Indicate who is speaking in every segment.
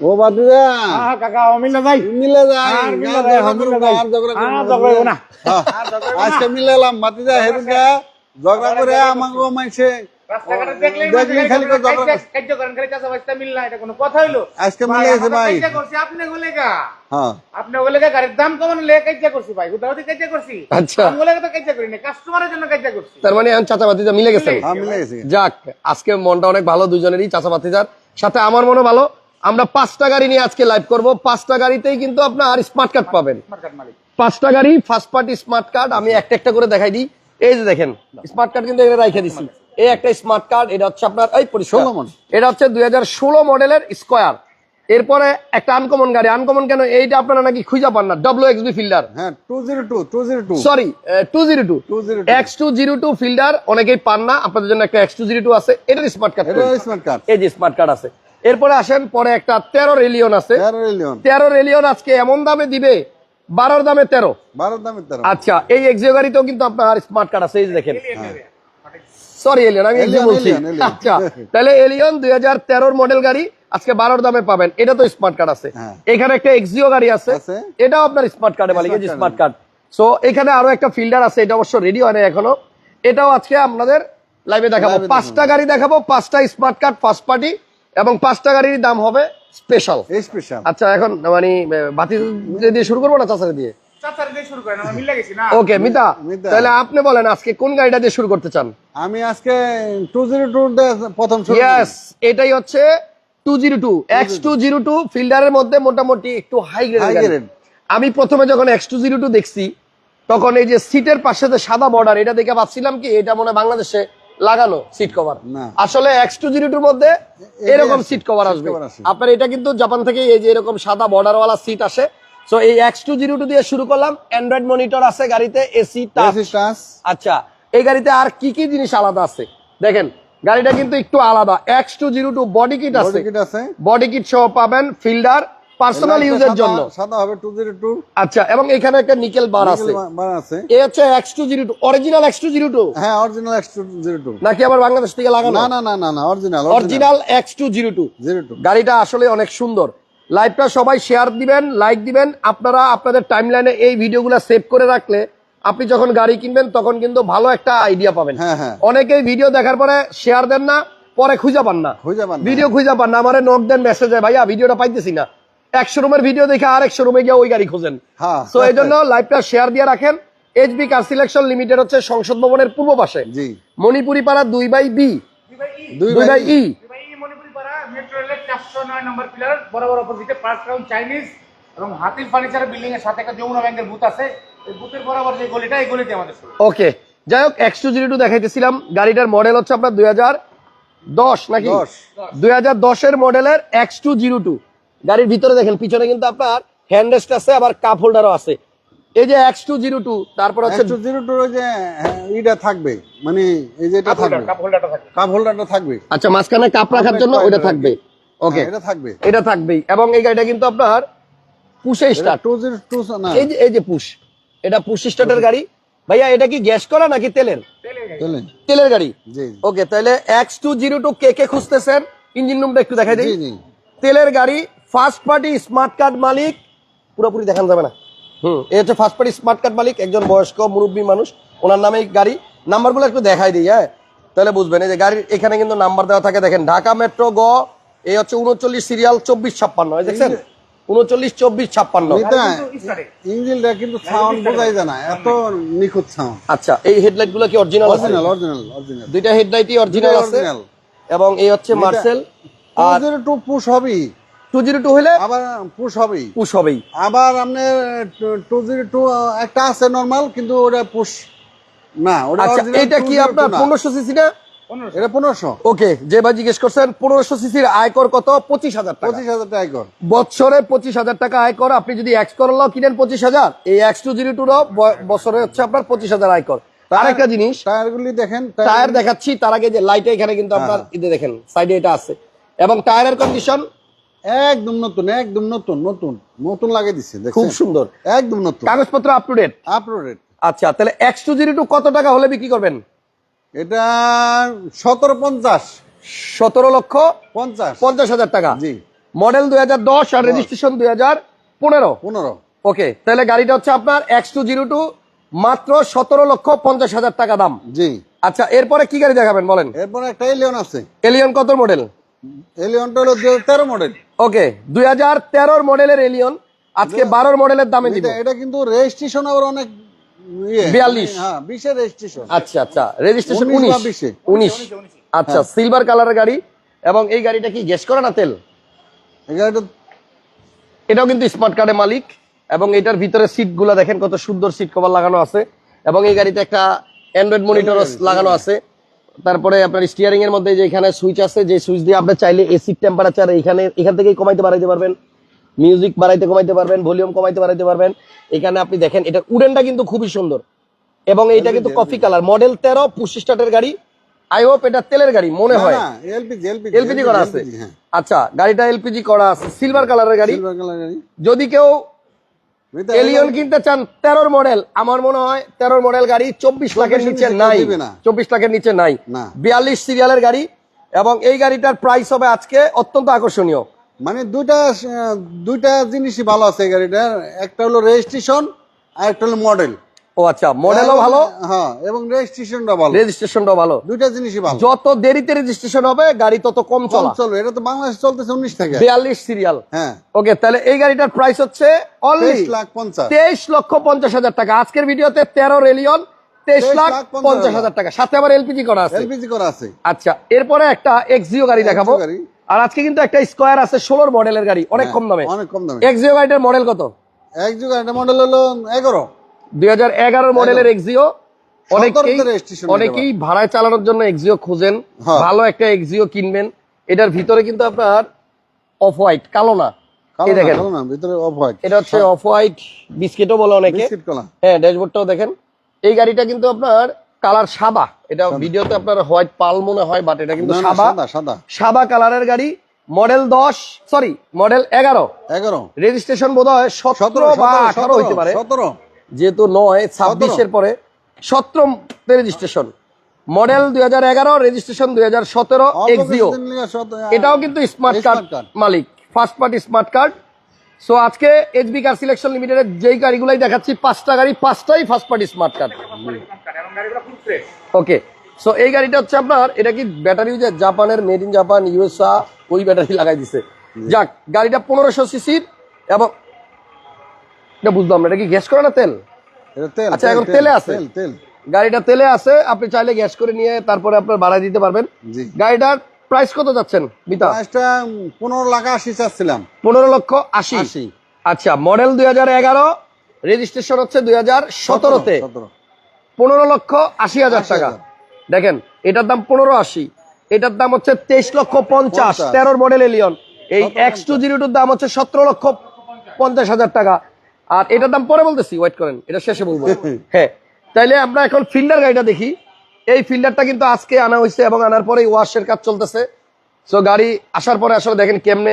Speaker 1: ও বাদুরা
Speaker 2: হ্যাঁ কাকা অমিলে ভাই
Speaker 1: মিলে যায়
Speaker 2: আর মিলে
Speaker 1: করব, আর ঝগড়া করব না। আজকে মিলালাম ঝগড়া করে আমাকে মাইছে। ঝগড়া
Speaker 3: করি
Speaker 4: যাক আজকে মনটা অনেক ভালো দুজনেরই চাচা ভাতিজার সাথে আমার মনে ভালো আমরা পাঁচটা গাড়ি নিয়ে আজকে লাইভ করব। পাঁচটা গাড়িতেই কিন্তু আপনার স্মার্ট কার্ড পাবেন। পাঁচটা গাড়ি ফার্স্ট পার্টি স্মার্ট কার্ড আমি একটা একটা করে দেখাই দিই। এই যে দেখেন স্মার্ট কার্ড কিন্তু এখানে রাইখে দিছি। এই একটা স্মার্ট কার্ড এটা হচ্ছে আপনার এই পরিষ্কার।
Speaker 1: 16 মডেল।
Speaker 4: এটা হচ্ছে দুই মডেলের স্কোয়ার এরপরে একটা আনকমন গাড়ি। আনকমন কেন? এইটা আপনারা নাকি খুঁজে পান না। ডব্লিউ এক্সবি ফিল্ডার
Speaker 1: হ্যাঁ two zero two two zero two
Speaker 4: sorry two zero two
Speaker 1: 202
Speaker 4: X two zero two Fielder অনেকেই পান না। আপনাদের জন্য একটা এক্স টু জিরো টু আছে। এটার স্মার্ট কার্ড
Speaker 1: এটা স্মার্ট কার্ড
Speaker 4: এই যে স্মার্ট কার্ড আছে। এরপরে আসেন পরে একটা তেরো রেলিয়ন আছে।
Speaker 1: তেরো রেলিয়ন।
Speaker 4: আজকে এমন দামে দিবে? বারোর দামে তেরো।
Speaker 1: বারো দামের তেরো।
Speaker 4: আচ্ছা এই এক্সিও গাড়িতেও কিন্তু আপনার স্মার্ট কার্ড আছে এই দেখেন। সরি এলিয়ন আমি এক্সিও বলছি।
Speaker 1: Alien, Alien।
Speaker 4: আচ্ছা তাহলে এলিয়ন দুই হাজার তেরোর মডেল গাড়ি আজকে বারোর দামে পাবেন। এটা তো স্মার্ট কার্ড আছে।
Speaker 1: হ্যাঁ।
Speaker 4: এখানে একটা এক্সিও গাড়ি আছে। এটাও আপনার স্মার্ট কার্ডে মালিক স্মার্ট কার্ড সো এখানে আরও একটা ফিল্ডার আছে এটা অবশ্য রেডি হয় না এখনও। এটাও আজকে আপনাদের লাইভে দেখাবো। পাঁচটা গাড়ি দেখাবো পাঁচটা স্মার্ট কার্ড ফার্স্ট পার্টি এবং পাঁচটা গাড়ির দাম হবে স্পেশাল
Speaker 1: স্পেশাল
Speaker 4: আচ্ছা এখন মানে বাতি দিয়ে শুরু করব না
Speaker 3: চাচার দিয়ে? শুরু করেন আমার মিল গেছি না।
Speaker 4: ওকে মিতা
Speaker 1: মিতা।
Speaker 4: তাহলে আপনি বলেন আজকে কোন গাড়িটা দিয়ে শুরু করতে চান?
Speaker 1: আমি আজকে টু জিরো টু প্রথম
Speaker 4: এটাই হচ্ছে two zero two X two zero two ফিল্ডারের মধ্যে মোটামুটি একটু হাই গ্রেড। আমি প্রথমে যখন এক্স টু জিরো টু দেখছি তখন এই যে সিটের পাশে যে সাদা বর্ডার এটা দেখে ভাবছিলাম কি এটা মনে হয় বাংলাদেশে লাগানো সিট কভার আসলে এক্স টু জিরো টুর মধ্যে এরকম সিট কভার আসবে। আপনার এটা কিন্তু জাপান থেকে এই যে এরকম সাদা বর্ডারওয়ালা সিট আসে। সো এই এক্স টু জিরো টু দিয়ে শুরু করলাম। অ্যান্ড্রয়েড মনিটর আছে গাড়িতে এসি টাচ আচ্ছা এই গাড়িতে আর কি কি জিনিস আলাদা আছে? দেখেন গাড়িটা কিন্তু একটু আলাদা। X two zero two body kit আছে।
Speaker 1: বডি কিট
Speaker 4: সহ পাবেন ফিল্ডার পার্সোনাল ইউজের জন্য।
Speaker 1: সাদা হবে টু জিরো টু
Speaker 4: আচ্ছা এবং এখানে একটা নিকেল বার আছে।
Speaker 1: বার আছে।
Speaker 4: এ হচ্ছে X two zero two original X two zero two
Speaker 1: হ্যাঁ original X two zero two
Speaker 4: নাকি আবার বাংলাদেশ থেকে লাগানো?
Speaker 1: না না না না original
Speaker 4: original X two zero two
Speaker 1: zero two
Speaker 4: গাড়িটা আসলে অনেক সুন্দর। লাইভটা সবাই শেয়ার দিবেন লাইক দিবেন। আপনারা আপনাদের টাইমলাইনে এই ভিডিওগুলো সেভ করে রাখলে আপনি যখন গাড়ি কিনবেন তখন কিন্তু ভালো একটা আইডিয়া পাবেন।
Speaker 1: হ্যাঁ, হ্যাঁ।
Speaker 4: অনেকেই ভিডিও দেখার পরে শেয়ার দেন না পরে খুঁজে পান না।
Speaker 1: খুঁজে পান
Speaker 4: ভিডিও খুঁজে পান না আমারে নক দেন মেসেজে ভাইয়া ভিডিওটা পাইতেছি না। একশো রুমের ভিডিও দেখে আর একশো রুমে গিয়ে ওই গাড়ি খুঁজেন।
Speaker 1: হ্যাঁ।
Speaker 4: তো এই জন্য লাইভটা শেয়ার দিয়ে রাখেন। এইচবি কার সিলেকশন লিমিটেড হচ্ছে সংসদ ভবনের পূর্ব পাশে। মণিপুরি পাড়া দুই বাই বি
Speaker 1: দুই
Speaker 4: বাই ই
Speaker 3: ভাই মণিপুরি পাড়া মেট্রো রেলের চারশো নয় নম্বর পিলার বরাবর অপোজিটে পার্ক টাউন চাইনিজ এবং হাতির ফার্নিচার বিল্ডিং এর সাথে একটা যমুনা ব্যাংকের বুথ আছে। এই বুথের বরাবর যে গলিটা এই গলিতে আমাদের
Speaker 4: ওকে যাই হোক এক্স টু জিরো টু দেখাইতেছিলাম। গাড়িটার মডেল হচ্ছে আপনার দুই হাজার দশ নাকি?
Speaker 1: দশ।
Speaker 4: দুই হাজার দশের মডেলের এক্স টু জিরো টু গাড়ির ভিতরে দেখেন পিছনে কিন্তু আপনার হ্যান্ডরেস্ট আছে আবার কাপ হোল্ডারও আছে। এই যে এক্স টু জিরো টু তারপর হচ্ছে
Speaker 1: একশো জিরো টু যে হ্যাঁ, ইটা থাকবে। মানে এই যে এটা থাকবে।
Speaker 3: কাপ হোল্ডারটা থাকে
Speaker 1: কাপ হোল্ডারটা থাকবে।
Speaker 4: আচ্ছা মাঝখানে কাপ রাখার জন্য ওইটা থাকবে। ওকে
Speaker 1: হ্যাঁ, এটা থাকবে।
Speaker 4: এটা থাকবেই। এবং এই গাড়িটা কিন্তু আপনার পুষে স্টার্ট
Speaker 1: টু জিরো টু না।
Speaker 4: এই যে এই যে পুশ এটা পুশ স্টার্টের গাড়ি। ভাইয়া এটা কি গ্যাস করা নাকি তেলের? তেলের গাড়ি। ওকে তাহলে এক্স টু জিরো টু কে কে খুঁজতেছেন? ইঞ্জিন রুমটা একটু দেখাই দিই।
Speaker 1: জি জি।
Speaker 4: তেলের গাড়ি ফার্স্ট পার্টি স্মার্ট কার্ড মালিক পুরোপুরি দেখানো যাবে না। হুম এই হচ্ছে ফার্স্ট পার্টি স্মার্ট কার্ড মালিক একজন বয়স্ক মুরব্বী মানুষ ওনার নামে গাড়ি। নাম্বারগুলো একটু দেখাই দিই হ্যাঁ? তাহলে বুঝবেন এই যে গাড়ির এখানে কিন্তু নাম্বার দেওয়া থাকে দেখেন ঢাকা মেট্রো গ এই হচ্ছে উনচল্লিশ সিরিয়াল চব্বিশ ছাপ্পান্ন দেখছেন? উনচল্লিশ চব্বিশ ছাপ্পান্ন।
Speaker 1: ইঞ্জিনটা কিন্তু সাউন্ড বোঝাই যায় না এত নিখুঁত সাউন্ড
Speaker 4: আচ্ছা এই হেডলাইটগুলো কি অরিজিনাল
Speaker 1: অরিজিনাল অরিজিনাল অরিজিনাল
Speaker 4: দুইটা হেডলাইটই অরিজিনাল আছে। এবং এই হচ্ছে মার্সেল আর
Speaker 1: টু পুশ হবেই।
Speaker 4: টু জিরো টু হলে
Speaker 1: আবার পুশ হবেই।
Speaker 4: পুশ হবেই।
Speaker 1: আবার আপনার টু জিরো টু একটা আছে নর্মাল কিন্তু ওটা পুশ না ওটা
Speaker 4: আচ্ছা এটা কি আপনার পনেরোশো সিসি না
Speaker 1: এটা পনেরোশো।
Speaker 4: ওকে যে ভাই জিজ্ঞেস করছেন পনেরোশো সিসির আয়কর কত? পঁচিশ হাজার টাকা।
Speaker 1: পঁচিশ হাজার টাকা কর
Speaker 4: বছরে পঁচিশ হাজার টাকা আয়কর আপনি যদি এক্স করল কিনেন পঁচিশ হাজার। এই এক্স টু জিরো টুরও বছরে হচ্ছে আপনার পঁচিশ হাজার আয়কর। আরেকটা জিনিস
Speaker 1: টায়ার গুলি দেখেন
Speaker 4: টায়ার দেখাচ্ছি তার আগে যে লাইট এখানে কিন্তু আপনার ইদে দেখেন সাইডে এটা আছে। এবং টায়ারের কন্ডিশন
Speaker 1: একদম নতুন একদম নতুন নতুন নতুন লাগিয়ে দিচ্ছে
Speaker 4: খুব সুন্দর।
Speaker 1: একদম নতুন।
Speaker 4: কাগজপত্র আপ টু ডেট
Speaker 1: আপলোডেড
Speaker 4: আচ্ছা তাহলে এক্স টু জিরো টু কত টাকা হলে বিক্রি করবেন?
Speaker 1: এটা সতেরো পঞ্চাশ।
Speaker 4: সতেরো লক্ষ
Speaker 1: পঞ্চাশ।
Speaker 4: পঞ্চাশ হাজার টাকা।
Speaker 1: জি।
Speaker 4: মডেল দুই হাজার দশ আর রেজিস্ট্রেশন দুই হাজার পনেরো।
Speaker 1: পনেরো।
Speaker 4: ওকে তাহলে গাড়িটা হচ্ছে আপনার এক্স টু জিরো টু মাত্র সতেরো লক্ষ পঞ্চাশ হাজার টাকা দাম।
Speaker 1: জি।
Speaker 4: আচ্ছা এরপরে কি গাড়ি দেখাবেন বলেন?
Speaker 1: এরপর একটা এলিয়ন আছে।
Speaker 4: এলিয়ন কত মডেল
Speaker 1: এলিয়নটা হলো তেরো মডেল
Speaker 4: ওকে দুই হাজার তেরোর মডেলের এলিয়ন আজকে বারোর মডেলের দামে দিব।
Speaker 1: এটা কিন্তু রেজিস্ট্রেশন আবার অনেক ইয়ে।
Speaker 4: 42
Speaker 1: হ্যাঁ বিশের রেজিস্ট্রেশন
Speaker 4: আচ্ছা আচ্ছা রেজিস্ট্রেশন
Speaker 1: 19
Speaker 4: উনিশ
Speaker 1: বা 20 এ।
Speaker 4: উনিশ। আচ্ছা সিলভার কালারের গাড়ি। এবং এই গাড়িটা কি গ্যাস করে না তেল?
Speaker 1: গাড়িটা
Speaker 4: এটাও কিন্তু স্মার্ট কার্ডের মালিক। এবং এটার ভিতরে সিটগুলা দেখেন কত সুন্দর সিট কভার লাগানো আছে। এবং এই গাড়িতে একটা অ্যান্ড্রয়েড মনিটর লাগানো আছে। তারপরে আপনার স্টিয়ারিং এর মধ্যে যে এখানে সুইচ আছে যে সুইচ দিয়ে আপনি চাইলে এসির টেম্পারেচার এখানে এখান থেকেই কমাইতে বাড়াইতে পারবেন। মিউজিক বাড়াইতে কমাইতে পারবেন ভলিউম কমাইতে বাড়াইতে পারবেন। এখানে আপনি দেখেন এটা উডেনটা কিন্তু খুবই সুন্দর। এবং এইটা কিন্তু কফি কালার মডেল তেরো পুশ স্টার্টের গাড়ি। আই হোপ এটা তেলের গাড়ি মনে হয়।
Speaker 1: এলপিজি এলপিজি
Speaker 4: এলপিজি করা আছে।
Speaker 1: হ্যাঁ।
Speaker 4: আচ্ছা গাড়িটা এলপিজি করা আছে। সিলভার কালারের গাড়ি।
Speaker 1: সিলভার কালার গাড়ি।
Speaker 4: যদি কেউ এলিয়ন কিনতে চান তেরোর মডেল আমার মনে হয় তেরোর মডেল গাড়ি চব্বিশ লাখের নিচে নাই। চব্বিশ লাখের নিচে নাই। বিয়াল্লিশ সিরিয়ালের গাড়ি এবং এই গাড়িটার প্রাইস হবে আজকে অত্যন্ত আকর্ষণীয়।
Speaker 1: মানে দুইটা দুইটা জিনিসই ভালো আছে এই গাড়িটার। একটা হলো রেজিস্ট্রেশন আর একটা হলো মডেল
Speaker 4: ও আচ্ছা মডেলও ভালো?
Speaker 1: হ্যাঁ এবং রেজিস্ট্রেশনটা ভালো।
Speaker 4: রেজিস্ট্রেশনটাও ভালো।
Speaker 1: দুইটা জিনিসই ভালো।
Speaker 4: যত দেরিতে রেজিস্ট্রেশন হবে গাড়ি তত কম চলা।
Speaker 1: চলবে। এটা তো বাংলাদেশ চলতেছে উনিশ থেকে।
Speaker 4: বিয়াল্লিশ সিরিয়াল
Speaker 1: হ্যাঁ।
Speaker 4: ওকে তাহলে এই গাড়িটার প্রাইস হচ্ছে অনলি
Speaker 1: তেইশ লাখ পঞ্চাশ।
Speaker 4: তেইশ লক্ষ পঞ্চাশ হাজার টাকা। আজকের ভিডিওতে তেরো রেলিয়ন তেইশ
Speaker 1: 23
Speaker 4: লাখ
Speaker 1: লাখ
Speaker 4: পঞ্চাশ হাজার। টাকা। সাথে আবার এলপিজি করা আছে।
Speaker 1: এলপিজি করা আছে।
Speaker 4: আচ্ছা এরপরে একটা এক্সিও গাড়ি দেখাবো। আর আজকে কিন্তু একটা স্কোয়ার আছে ষোলোর মডেলের গাড়ি। অনেক কম দামে।
Speaker 1: অনেক কম দামে।
Speaker 4: এক্সিও গাড়িটার মডেল কত?
Speaker 1: এক যুগ একটা মডেল হলো এগারো।
Speaker 4: দুই হাজার এগারোর মডেলের এক্সিও অনেকেই অনেকেই ভাড়ায় চালানোর জন্য এক্সিও খুঁজেন।
Speaker 1: হ্যাঁ।
Speaker 4: ভালো একটা এক্সিও কিনবেন। এটার ভিতরে কিন্তু আপনার অফ হোয়াইট কালো না। এই দেখেন।
Speaker 1: ভিতরে অফ হোয়াইট
Speaker 4: এটা হচ্ছে অফ হোয়াইট বিস্কিটও বলে অনেকে। হ্যাঁ ড্যাশবোর্ডটাও দেখেন। এই গাড়িটা কিন্তু আপনার কালার সাদা। এটা ভিডিওতে আপনার হোয়াইট পাল মনে হয় বাট এটা কিন্তু
Speaker 1: না,
Speaker 4: সাদা।
Speaker 1: সাদা সাদা।
Speaker 4: সাদা কালারের গাড়ি। মডেল দশ সরি মডেল এগারো।
Speaker 1: এগারো।
Speaker 4: রেজিস্ট্রেশন বোধ হয় সতেরো বা আঠারো হইতে পারে।
Speaker 1: সতেরো।
Speaker 4: যেহেতু নয় ছাব্বিশের পরে সতেরো রেজিস্ট্রেশন মডেল দুই হাজার এগারো রেজিস্ট্রেশন দুই হাজার সতেরো এক্সিও এটাও কিন্তু স্মার্ট কার্ড। মালিক first party smart card so আজকে এইচবি কার সিলেকশন লিমিটেডের যেই গাড়িগুলাই দেখাচ্ছি পাঁচটা গাড়ি পাঁচটাই first party smart card okay so এই গাড়িটা হচ্ছে আপনার এটা কি ব্যাটারি যে জাপানের মেড ইন জাপান ইউএসআ ওই ব্যাটারি লাগাই দিছে। যাক গাড়িটা পনেরোশো সিসির এবং এটা বুঝলাম না এটা কি গ্যাস করে না তেল?
Speaker 1: তেল
Speaker 4: আচ্ছা, এখন
Speaker 1: তেলে
Speaker 4: আছে?
Speaker 1: তেল তেল।
Speaker 4: গাড়িটা তেলে আছে আপনি চাইলে গ্যাস করে নিয়ে তারপরে আপনার ভাড়া দিতে পারবেন। গাড়িটার প্রাইস কত যাচ্ছেন মিতা?
Speaker 1: প্রাইসটা পনেরো লাখ আশি চাচ্ছিলাম।
Speaker 4: পনেরো লক্ষ আশি।
Speaker 1: আশি।
Speaker 4: আচ্ছা মডেল দুই হাজার এগারো রেজিস্ট্রেশন হচ্ছে দুই হাজার সতেরোতে। পনেরো লক্ষ আশি হাজার টাকা। দেখেন এটার দাম পনেরো আশি। এটার দাম হচ্ছে তেইশ লক্ষ পঞ্চাশ। তেরোর মডেল এলিয়ন এই এক্স টু জিরো টুর দাম হচ্ছে সতেরো লক্ষ পঞ্চাশ হাজার টাকা। আর এটার দাম পরে বলতেছি ওয়েট করেন এটা শেষে বলব। হ্যাঁ তাইলে আমরা এখন ফিল্ডার গাড়িটা দেখি। এই ফিল্ডারটা কিন্তু আজকে আনা হয়েছে এবং আনার পরে ওয়াশের কাজ চলতেছে। সো গাড়ি আসার পরে আসলে দেখেন কেমনে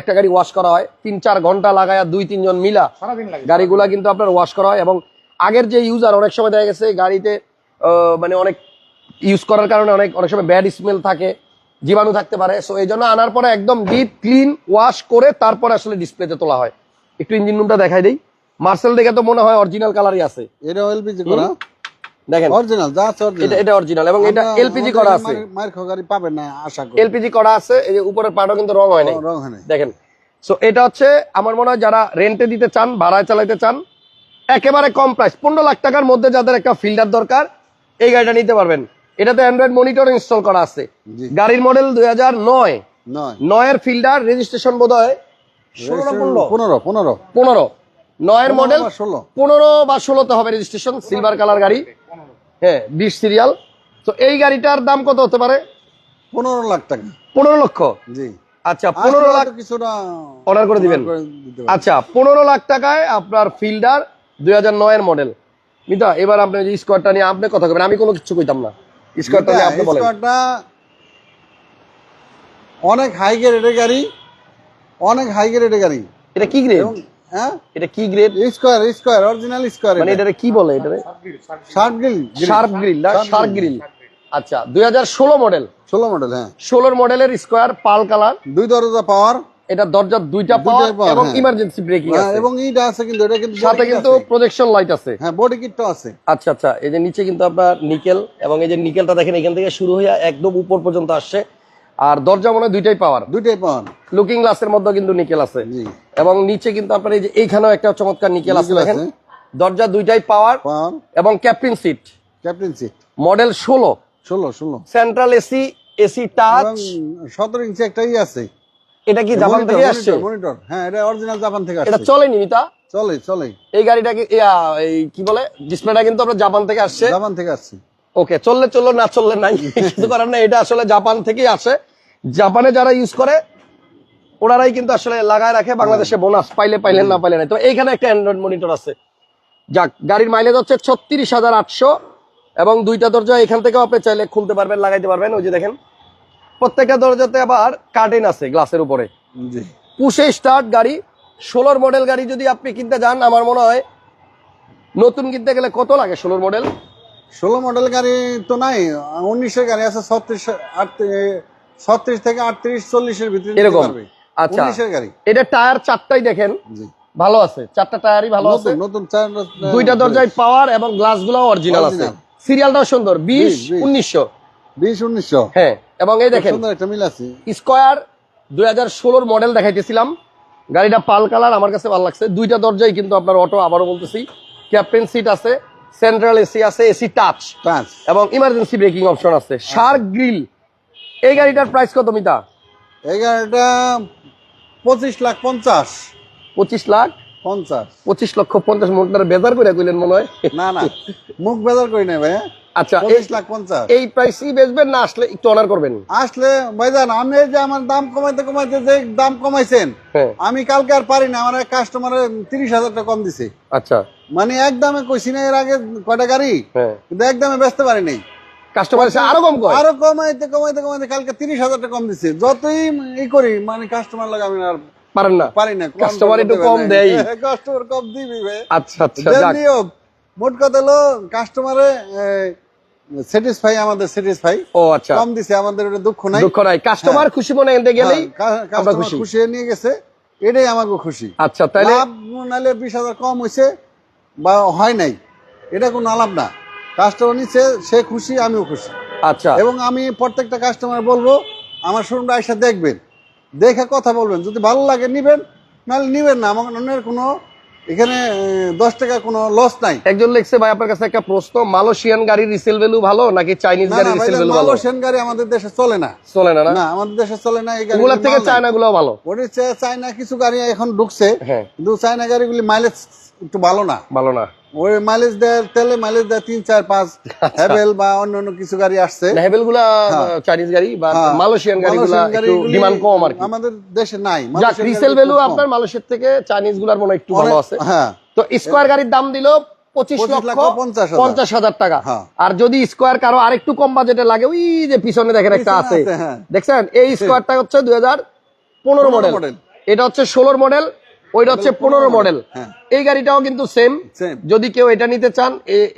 Speaker 4: একটা গাড়ি ওয়াশ করা হয়। তিন চার ঘণ্টা লাগায় দুই তিনজন মিলা
Speaker 3: সারাদিন লাগে।
Speaker 4: গাড়িগুলা কিন্তু আপনার ওয়াশ করা হয় এবং আগের যে ইউজার অনেক সময় দেখা গেছে গাড়িতে আহ, মানে অনেক ইউজ করার কারণে অনেক অনেক সময় ব্যাড স্মেল থাকে জীবাণু থাকতে পারে। সো এই জন্য আনার পরে একদম ডিপ ক্লিন ওয়াশ করে তারপরে আসলে ডিসপ্লেতে তোলা হয়। একটু ইঞ্জিন রুমটা দেখাই দেই। মার্সেল দেখে তো মনে হয় অরিজিনাল কালারই আছে।
Speaker 1: এটা এলপিজি করা?
Speaker 4: দেখেন।
Speaker 1: অরিজিনাল যা আছে
Speaker 4: এটা
Speaker 1: অরিজিনাল
Speaker 4: এটা অরিজিনাল এবং এটা এলপিজি করা আছে।
Speaker 1: মায়ের খগারি পাবেন না আশা করি।
Speaker 4: এলপিজি করা আছে এই যে উপরের পাটও কিন্তু রং হয় নাই
Speaker 1: রং হয় নাই।
Speaker 4: দেখেন। সো এটা হচ্ছে আমার মনে হয় যারা রেন্টে দিতে চান ভাড়ায় চালাইতে চান একেবারে কম প্রাইস পনেরো লাখ টাকার মধ্যে যাদের একটা ফিল্টার দরকার এই গাড়িটা নিতে পারবেন। এটাতে অ্যান্ড্রয়েড মনিটর ইনস্টল করা আছে। গাড়ির মডেল দুই হাজার নয়।
Speaker 1: নয়।
Speaker 4: নয়ের ফিল্টার রেজিস্ট্রেশন বোধ হয় পনেরো?
Speaker 1: পনেরো পনেরো।
Speaker 4: পনেরো। নয়ের মডেল
Speaker 1: ষোলো।
Speaker 4: পনেরো বা ষোলোতে হবে রেজিস্ট্রেশন সিলভার কালার গাড়ি। হ্যাঁ বিশ সিরিয়াল তো এই গাড়িটার দাম কত হতে পারে?
Speaker 1: পনেরো লাখ টাকা।
Speaker 4: পনেরো লক্ষ?
Speaker 1: জি।
Speaker 4: আচ্ছা পনেরো লাখ
Speaker 1: কিছুটা
Speaker 4: অর্ডার করে দিবেন। আচ্ছা পনেরো লাখ টাকায় আপনার ফিল্ডার দুই হাজার নয়ের মডেল মিতা এবার আপনি যে স্কোয়ারটা নিয়ে আপনি কথা বলবেন আমি কোনো কিছু কইতাম না। স্কোয়ারটা নিয়ে আপনি বলেন।
Speaker 1: অনেক হাই গ্রেডের গাড়ি অনেক হাই গ্রেডের গাড়ি।
Speaker 4: এটা কি গ্রেড
Speaker 1: হ্যাঁ?
Speaker 4: এটা কি grade
Speaker 1: square square original square
Speaker 4: মানে এটারে কি বলে এটারে?
Speaker 1: শার্ট গ্রিল
Speaker 4: শার্প গ্রিল না শার্প গ্রিল আচ্ছা দুই হাজার ষোলো মডেল
Speaker 1: ষোলো মডেল হ্যাঁ।
Speaker 4: ষোলোর মডেলের স্কোয়ার পাল কালার
Speaker 1: দুই দরজা পাওয়ার
Speaker 4: এটা দরজার দুইটা পাওয়ার এবং
Speaker 1: হ্যাঁ।
Speaker 4: ইমার্জেন্সি ব্রেকিং
Speaker 1: হ্যাঁ,
Speaker 4: আছে।
Speaker 1: এবং ইটা আছে কিন্তু এটা কিন্তু
Speaker 4: সাথে কিন্তু প্রজেকশন লাইট আছে।
Speaker 1: হ্যাঁ বডি আছে।
Speaker 4: আচ্ছা আচ্ছা এই যে নিচে কিন্তু আপনার নিকেল এবং এই যে নিকেলটা দেখেন এখান থেকে শুরু হয়ে একদম উপর পর্যন্ত আসছে। আর দরজা মনে হয় দুইটাই পাওয়ার
Speaker 1: দুইটাই পাওয়ার
Speaker 4: লুকিং গ্লাসের মধ্যে কিন্তু নিকেল আছে।
Speaker 1: জি।
Speaker 4: এবং নিচে কিন্তু আপনার এই যে এইখানেও একটা চমৎকার নিকেল আছে দেখেন। দরজা দুইটাই পাওয়ার এবং captain seat.
Speaker 1: Captain seat.
Speaker 4: Model ষোলো।
Speaker 1: ষোলো ষোলো।
Speaker 4: Central AC AC touch.
Speaker 1: সতেরো ইঞ্চি একটাই আছে।
Speaker 4: এটা কি জাপান থেকে আসছে?
Speaker 1: মনিটর হ্যাঁ এটা অরিজিনাল জাপান থেকে আসছে
Speaker 4: এটা
Speaker 1: আসছে।
Speaker 4: চলে নিমিতা
Speaker 1: চলে চলে।
Speaker 4: এই গাড়িটা কি এই কি বলে? ডিসপ্লেটা কিন্তু আমরা জাপান থেকে আসছে।
Speaker 1: জাপান থেকে আসছে।
Speaker 4: ওকে চললে চলল না চললে নাই। কিছু করার নাই। এটা আসলে জাপান থেকেই আসে। জাপানে যারা ইউজ করে ওনারাই কিন্তু আসলে লাগায় রাখে বাংলাদেশে বোনাস পাইলে পাইলেন না পাইলে নাই। তো এইখানে একটা অ্যান্ড্রয়েড মনিটর আছে। যাক গাড়ির মাইলেজ হচ্ছে ছত্রিশ হাজার আটশো এবং দুইটা দরজা এখান থেকেও আপনি চাইলে খুলতে পারবেন লাগাইতে পারবেন। ওই যে দেখেন প্রত্যেকটা দরজাতে আবার কার্টেন আছে গ্লাসের উপরে। পুষে স্টার্ট গাড়ি ষোলোর মডেল গাড়ি যদি আপনি কিনতে যান আমার মনে হয় নতুন কিনতে গেলে কত লাগে ষোলোর মডেল
Speaker 1: ষোলো মডেল গাড়ি তো নাই উনিশের গাড়ি আছে ছত্রিশ ছত্রিশ থেকে আটত্রিশ চল্লিশের ভিতরে
Speaker 4: এরকম। আচ্ছা
Speaker 1: গাড়ি।
Speaker 4: এটা টায়ার চারটাই দেখেন। ভালো আছে চারটা টায়ারই ভালো আছে।
Speaker 1: নতুন
Speaker 4: দুইটা দরজায় পাওয়ার এবং গ্লাসগুলো অরিজিনাল আছে। সিরিয়ালটাও সুন্দর বিশ। উনিশশো।
Speaker 1: বিশ উনিশশো।
Speaker 4: হ্যাঁ এবং এই দেখেন
Speaker 1: একটা মিল আছে।
Speaker 4: স্কোয়ার দুই হাজার ষোলোর মডেল দেখাইতেছিলাম। গাড়িটা পাল কালার আমার কাছে ভালো লাগছে। দুইটা দরজাই কিন্তু আপনার অটো আবারও বলতেছি। ক্যাপ্টেন সিট আছে সেন্ট্রাল এসি আছে এসি টাচ এবং ইমার্জেন্সি ব্রেকিং অপশন আছে। শার্ক গ্রিল এই গাড়িটার প্রাইস কত মিতা?
Speaker 1: এই গাড়িটা পঁচিশ লাখ পঞ্চাশ।
Speaker 4: পঁচিশ লাখ?
Speaker 1: পঞ্চাশ।
Speaker 4: পঁচিশ লক্ষ পঞ্চাশ মোটর বেজার করে কইলেন মনে হয়।
Speaker 1: না না মুখ বেজার করি না ভাই
Speaker 4: আচ্ছা
Speaker 1: পঁচিশ লাখ পঞ্চাশ।
Speaker 4: এই প্রাইসই বেচবেন না আসলে একটু অনার করবেন?
Speaker 1: আসলে ভাইজান আমি যে আমার দাম কমাইতে কমাইতে যে দাম কমাইছেন
Speaker 4: হ্যাঁ।
Speaker 1: আমি কালকে আর পারি না আমার কাস্টমারে তিরিশ হাজার টাকা কম দিছে।
Speaker 4: আচ্ছা।
Speaker 1: মানে এক দামে কইছি না এর আগে কয়টা গাড়ি
Speaker 4: হ্যাঁ।
Speaker 1: কিন্তু এক দামে বেচতে পারি নাই।
Speaker 4: কাস্টমার এসে আরও কম কয়?
Speaker 1: আরও কমাইতে কমাইতে কমাইতে কালকে তিরিশ হাজার টাকা কম দিছে। যতই ই করি মানে কাস্টমার লাগে আমি আর
Speaker 4: পারেন না।
Speaker 1: পারি না
Speaker 4: Customer একটু কম দেয়।
Speaker 1: কাস্টমার কম দিবি ভাই।
Speaker 4: আচ্ছা আচ্ছা যাক।
Speaker 1: যেমনি হোক, মোট কথা হলো কাস্টমারে স্যাটিসফাই আমাদের স্যাটিসফাই
Speaker 4: ও আচ্ছা।
Speaker 1: কম দিছে আমাদের দুঃখ নাই।
Speaker 4: দুঃখ নাই। কাস্টমার খুশি মনে এনতে গেলেই
Speaker 1: হ্যাঁ,
Speaker 4: আমরা খুশি।
Speaker 1: খুশি নিয়ে গেছে এটাই আমাকে খুশি।
Speaker 4: আচ্ছা তাহলে
Speaker 1: নাহলে বিশ হাজার কম হয়েছে বা হয় নাই এটা কোনো আলাপ না। কাস্টমার নিচ্ছে সে খুশি আমিও খুশি।
Speaker 4: আচ্ছা।
Speaker 1: এবং আমি প্রত্যেকটা কাস্টমার বলব আমার শোরুমটা এসে দেখবেন। দেখে কথা বলবেন। যদি ভালো লাগে নিবেন নাহলে নিবেন না। আমার অন্যের কোনো এখানে দশ টাকা কোনো লস নাই।
Speaker 4: একজন লিখছে ভাই আপনার কাছে একটা প্রশ্ন মালয়েশিয়ান গাড়ির রিসেল ভ্যালু ভালো নাকি চাইনিজ গাড়ির রিসেল ভ্যালু ভালো?
Speaker 1: মালয়েশিয়ান গাড়ি আমাদের দেশে চলে না।
Speaker 4: চলে না না?
Speaker 1: না আমাদের দেশে চলে না এই
Speaker 4: গাড়িগুলো থেকে চায়না গুলো ভালো।
Speaker 1: ওটি চায়না কিছু গাড়ি এখন ঢুকছে।
Speaker 4: হ্যাঁ।
Speaker 1: কিন্তু চায়না গাড়িগুলি মাইলেজ একটু ভালো না।
Speaker 4: ভালো না।
Speaker 1: ওই মাইলেজ দেয় তেলে মাইলেজ দেয় তিন চার পাঁচ। হ্যাভেল বা অন্য অন্য কিছু গাড়ি আসছে।
Speaker 4: গুলা চাইনিজ গাড়ি বা
Speaker 1: হ্যাঁ,
Speaker 4: মালয়েশিয়ান গাড়ি গুলা
Speaker 1: মালয়েশিয়ান গাড়িগুলি
Speaker 4: ডিমান্ড কম আর
Speaker 1: আমাদের দেশে নাই।
Speaker 4: যাক রিসেল ভ্যালু আপনার মালয়েশিয়ার থেকে চাইনিজগুলার মনে একটু ভালো আছে।
Speaker 1: হ্যাঁ।
Speaker 4: তো স্কোয়ার গাড়ির দাম দিল পঁচিশ
Speaker 1: 25
Speaker 4: লক্ষ
Speaker 1: লক্ষ 50 হাজার।
Speaker 4: পঞ্চাশ হাজার টাকা।
Speaker 1: হ্যাঁ।
Speaker 4: আর যদি স্কোয়ার কারও আরেকটু কম বাজেটে লাগে ওই যে পিছনে দেখেন একটা আছে। দেখছেন? এই স্কোয়ারটা হচ্ছে দুই হাজার পনেরো মডেল
Speaker 1: মডেল।
Speaker 4: এটা হচ্ছে ষোলোর মডেল ওইটা হচ্ছে পনেরো মডেল
Speaker 1: হ্যাঁ।
Speaker 4: এই গাড়িটাও কিন্তু সেম যদি কেউ এটা নিতে চান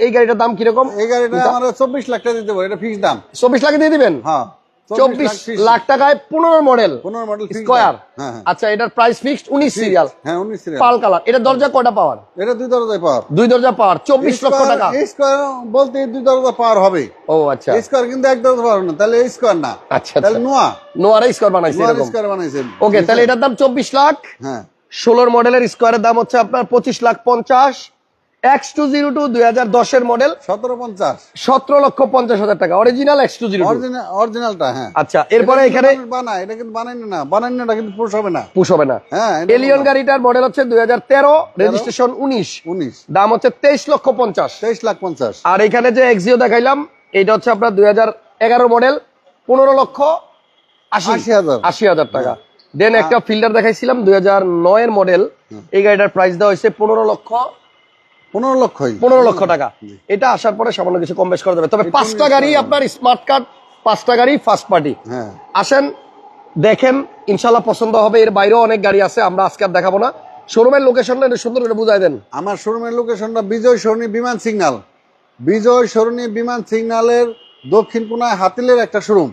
Speaker 4: এই গাড়িটার দাম কীরকম?
Speaker 1: এই গাড়িটা আমরা চব্বিশ লাখ টাকা দিতে পারি এটা ফিক্স দাম।
Speaker 4: চব্বিশ লাখে দিয়ে দিবেন?
Speaker 1: হ্যাঁ
Speaker 4: চব্বিশ লাখ টাকায় পনেরো মডেল
Speaker 1: পনেরো মডেল
Speaker 4: স্কোয়ার
Speaker 1: হ্যাঁ
Speaker 4: আচ্ছা এটার প্রাইস ফিক্সড উনিশ সিরিয়াল
Speaker 1: হ্যাঁ উনিশ সিরিয়াল
Speaker 4: পাল কালার। এটা দরজা কয়টা পাওয়ার
Speaker 1: এটা দুই দরজায় পাওয়ার
Speaker 4: দুই দরজা পাওয়ার চব্বিশ লক্ষ টাকা।
Speaker 1: স্কোয়ার বলতে দুই দরজা পাওয়ার হবে।
Speaker 4: ও আচ্ছা।
Speaker 1: স্কোয়ার কিন্তু এক দরজা পাওয়ার না তাহলে স্কোয়ার না।
Speaker 4: আচ্ছা
Speaker 1: তাহলে
Speaker 4: আচ্ছা
Speaker 1: নোয়া।
Speaker 4: নোয়ারা স্কোয়ার বানাইছে
Speaker 1: নোয়ার স্কোয়ার বানাইছেন
Speaker 4: ওকে তাহলে এটার দাম চব্বিশ লাখ।
Speaker 1: হ্যাঁ।
Speaker 4: ষোলোর মডেলের স্কোয়ারের দাম হচ্ছে আপনার পঁচিশ লাখ পঞ্চাশ এক্স টু জিরো টু দুই হাজার দশের মডেল।
Speaker 1: সতেরো পঞ্চাশ।
Speaker 4: সতেরো লক্ষ পঞ্চাশ হাজার টাকা original X two zero
Speaker 1: original অরিজিনালটা হ্যাঁ।
Speaker 4: আচ্ছা এরপরে এখানে
Speaker 1: বানায় এটা কিন্তু বানাই না বানাই না কিন্তু পুরুষ হবে না।
Speaker 4: পুশ হবে না।
Speaker 1: হ্যাঁ
Speaker 4: এলিয়ন গাড়িটার মডেল হচ্ছে দুই হাজার তেরো রেজিস্ট্রেশন উনিশ।
Speaker 1: উনিশ।
Speaker 4: দাম হচ্ছে তেইশ লক্ষ পঞ্চাশ।
Speaker 1: তেইশ লাখ পঞ্চাশ।
Speaker 4: আর এখানে যে এক্সিও দেখাইলাম এটা হচ্ছে আপনার দুই হাজার এগারো মডেল পনেরো লক্ষ আশি
Speaker 1: আশি হাজার।
Speaker 4: আশি হাজার টাকা। দেন একটা ফিল্ডার দেখাইছিলাম দুই হাজার নয়ের মডেল এই গাড়িটার প্রাইস দেওয়া হয়েছে পনেরো লক্ষ।
Speaker 1: পনেরো লক্ষই
Speaker 4: পনেরো লক্ষ টাকা। এটা আসার পরে সামান্য কিছু কম বেশ করা যাবে। তবে পাঁচটা গাড়ি আপনার স্মার্ট কার্ড পাঁচটা গাড়ি ফার্স্ট পার্টি আসেন দেখেন ইনশাল্লাহ পছন্দ হবে। এর বাইরেও অনেক গাড়ি আছে আমরা আজকে আর দেখাবো না। শোরুমের লোকেশনটা একটু সুন্দর করে বুঝাই দেন।
Speaker 1: আমার শোরুমের লোকেশনটা বিজয় সরণি বিমান সিগন্যাল বিজয় সরণি বিমান সিগন্যালের দক্ষিণ কোনায় হাতিলের একটা শোরুম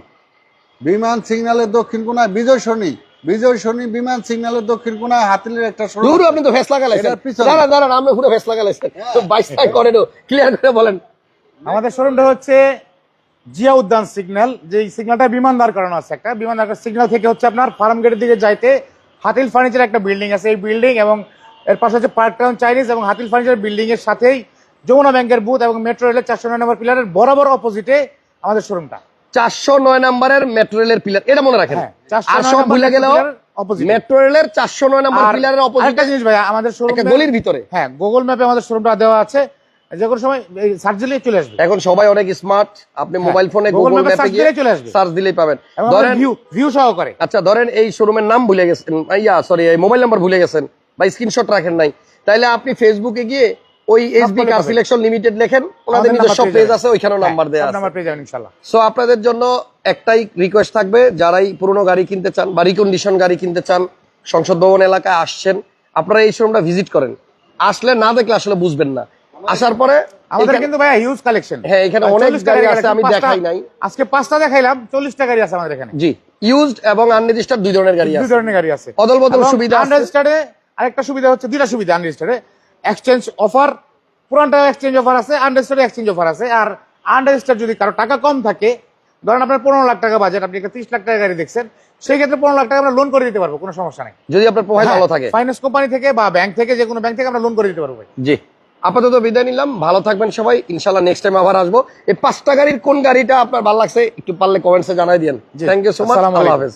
Speaker 1: বিমান সিগন্যালের দক্ষিণ কোনায় বিজয় সরণি। বিজয় শনি বিমান সিগন্যালের দক্ষিণ কোনায় হাতিলের একটা শোরুম
Speaker 4: আপনি তো ফেস লাগালাইছেন। দাঁড়ান দাঁড়ান আপনি পুরো ফেস লাগালাইছেন। তো বাইশটাই করেন ক্লিয়ার করে বলেন।
Speaker 3: আমাদের শোরুমটা হচ্ছে জিয়া উদ্যান সিগন্যাল। যে সিগন্যালটা বিমান দাঁড় করানো আছে একটা। বিমান দাঁড় সিগন্যাল থেকে হচ্ছে আপনার ফার্ম গেটের দিকে যাইতে হাতিল ফার্নিচার একটা বিল্ডিং আছে। এই বিল্ডিং এবং এর পাশে হচ্ছে পার্ক টাউন চাইনিজ এবং হাতিল ফার্নিচার বিল্ডিং এর সাথেই যমুনা ব্যাংকের বুথ এবং মেট্রো রেলের চারশো নয় নম্বর পিলারের বরাবর অপোজিটে আমাদের শোরুমটা।
Speaker 4: চারশো নয় নাম্বারের মেট্রো রেলের পিলার এটা মনে রাখেন।
Speaker 3: হ্যাঁ, 409
Speaker 4: আর সব ভুলে গেলেও মেট্রো রেলের চারশো নয় নাম্বার পিলারের অপোজিটে
Speaker 3: জিনিস ভাই আমাদের
Speaker 4: গলির ভিতরে।
Speaker 3: হ্যাঁ গুগল ম্যাপে আমাদের শোরুমটা দেওয়া আছে। যে কোনো সময় সার্চ দিলেই চলে আসবে।
Speaker 4: এখন সবাই অনেক স্মার্ট আপনি মোবাইল ফোনে
Speaker 3: হ্যাঁ,
Speaker 4: গুগল ম্যাপে গিয়ে। সার্চ দিলেই পাবেন। ধরেন
Speaker 3: ভিউ ভিউ সহকারে।
Speaker 4: আচ্ছা ধরেন এই শোরুমের নাম ভুলে গেছেন। ইয়া সরি মোবাইল নাম্বার ভুলে গেছেন। বা স্ক্রিনশট রাখেন নাই। তাইলে আপনি ফেসবুকে গিয়ে ওই এসবি কার সিলেকশন লিমিটেড লেখেন ওনাদের নিজস্ব পেজ আছে ওইখানেও
Speaker 3: হ্যাঁ,
Speaker 4: নাম্বার দেওয়া
Speaker 3: সব
Speaker 4: আছে।
Speaker 3: নাম্বার পেয়ে যাবেন ইনশাল্লাহ
Speaker 4: সো আপনাদের জন্য একটাই রিকোয়েস্ট থাকবে যারাই পুরনো গাড়ি কিনতে চান বা রিকন্ডিশন গাড়ি কিনতে চান সংসদ ভবন এলাকায় আসছেন আপনারা এই শোরুমটা ভিজিট করেন। আসলে না দেখলে আসলে বুঝবেন না। আসার পরে
Speaker 3: আমাদের কিন্তু ভাইয়া হিউজ কালেকশন
Speaker 4: হ্যাঁ, এখানে অনেক গাড়ি আছে, আমি দেখাই নাই।
Speaker 3: আজকে পাঁচটা দেখাইলাম চল্লিশটা গাড়ি আছে আমাদের এখানে।
Speaker 4: জি ইউজড এবং আনরেজিস্টার্ড দুই ধরনের গাড়ি
Speaker 3: দুই
Speaker 4: আছে।
Speaker 3: ধরনের গাড়ি আছে।
Speaker 4: অদল বদল সুবিধা।
Speaker 3: আনরেজিস্টার্ডে আরেকটা সুবিধা হচ্ছে দুইটা সুবিধা আনরেজিস্টার্ডে এক্সচেঞ্জ অফার পুরানটা এক্সচেঞ্জ অফার আছে আনরেজিস্টার্ডে এক্সচেঞ্জ অফার আছে আর আনরেজিস্টার্ড যদি কারও টাকা কম থাকে ধরেন আপনার পনেরো লাখ টাকা বাজেট আপনি একটা ত্রিশ লাখ টাকা গাড়ি দেখছেন সেই ক্ষেত্রে পনেরো লাখ টাকা আমরা লোন করে দিতে পারব কোনো সমস্যা নেই।
Speaker 4: যদি আপনার প্রোফাইল ভালো থাকে।
Speaker 3: ফাইন্যান্স কোম্পানি থেকে বা ব্যাংক থেকে যে কোনো ব্যাংক থেকে আমরা লোন করে দিতে পারব
Speaker 4: জি। আপাতত বিদায় নিলাম ভালো থাকবেন সবাই ইনশাল্লাহ নেক্সট টাইম আবার আসব। এই পাঁচটা গাড়ির কোন গাড়িটা আপনার ভালো লাগছে একটু পারলে কমেন্টসে জানাই দিন থ্যাংক ইউ সো মাচ আল্লাহ হাফেজ।